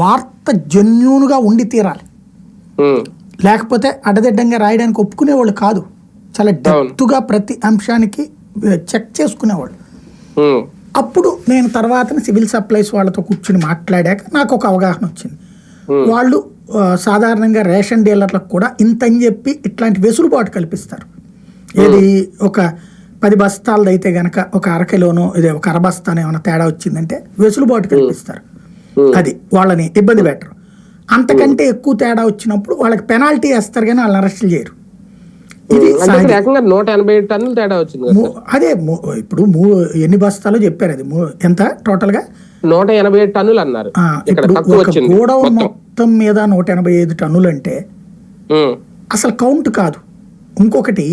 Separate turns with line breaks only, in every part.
వార్త జెన్యున్గా ఉండి తీరాలి. లేకపోతే అడ్డదిడ్డంగా రాయడానికి ఒప్పుకునేవాళ్ళు కాదు. చాలా డెప్త్గా ప్రతి అంశానికి చెక్ చేసుకునేవాళ్ళు. అప్పుడు నేను తర్వాత సివిల్ సప్లైస్ వాళ్ళతో కూర్చుని మాట్లాడాక నాకు ఒక అవగాహన వచ్చింది. వాళ్ళు సాధారణంగా రేషన్ డీలర్లకు కూడా ఇంత అని చెప్పి ఇట్లాంటి వెసులుబాటు కల్పిస్తారు. ఏది ఒక పది బస్తాలది అయితే గనక ఒక అరకిలోనో ఇదే ఒక అర బస్తానో ఏమైనా తేడా వచ్చిందంటే వెసులుబాటు కల్పిస్తారు. అది వాళ్ళని ఇబ్బంది పెట్టరు. అంతకంటే ఎక్కువ తేడా వచ్చినప్పుడు వాళ్ళకి పెనాల్టీ వేస్తారు కానీ వాళ్ళని అరెస్ట్ చేయరు. ఇది
నూట ఎనభై టన్నులు తేడా వచ్చింది
అదే ఇప్పుడు మూ ఎన్ని బస్తాలో చెప్పారు అది? ఎంత టోటల్గా
నూట ఎనభై ఏడు టన్నులు అన్నారు.
గోడౌన్
మొత్తం.
మీద నూట ఎనభై ఐదు టన్నులు అంటే అసలు కౌంట్ కాదు. ఇంకొకటి.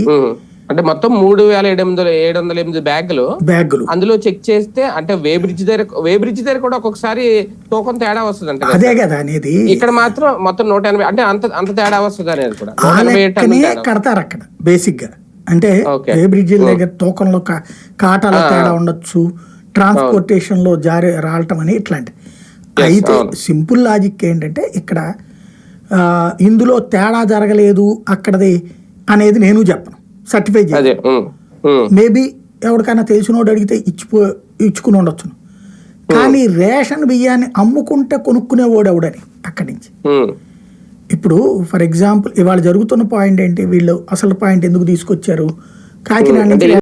అంటే మొత్తం మూడు వేల ఏడు వందల ఏడు వందల ఎనిమిది బ్యాగులు.
బ్యాగులు.
అందులో చెక్ చేస్తే అంటే వే బ్రిడ్జ్ దగ్గర వే బ్రిడ్జ్ దగ్గర కూడా ఒక్కొక్కసారి తూకం తేడా వస్తుంది అంటే
అదే కదా అనేది.
ఇక్కడ మాత్రం మొత్తం నూట ఎనభై అంటే అంత అంత తేడా వస్తుంది అనేది కూడా.
కడతారు అక్కడ బేసిక్గా. అంటే. ఏ బ్రిడ్జిల దగ్గర తూకంలో కాటాల తేడా ఉండొచ్చు. ట్రాన్స్పోర్టేషన్లో జారి రావటం అని ఇట్లాంటి అయితే. సింపుల్ లాజిక్ ఏంటంటే ఇక్కడ ఇందులో తేడా జరగలేదు అక్కడది అనేది నేను చెప్పను. సర్టిఫై చేయాలి. మేబీ ఎవరికైనా తెలిసినోడు అడిగితే ఇచ్చిపో ఇచ్చుకుని ఉండొచ్చును కానీ రేషన్ బియ్యాన్ని అమ్ముకుంటే కొనుక్కునేవాడు ఎవడని అక్కడి నుంచి? ఇప్పుడు ఫర్ ఎగ్జాంపుల్ ఇవాళ జరుగుతున్న పాయింట్ ఏంటి? వీళ్ళు అసలు పాయింట్ ఎందుకు తీసుకొచ్చారు? కాకినాడ నుంచి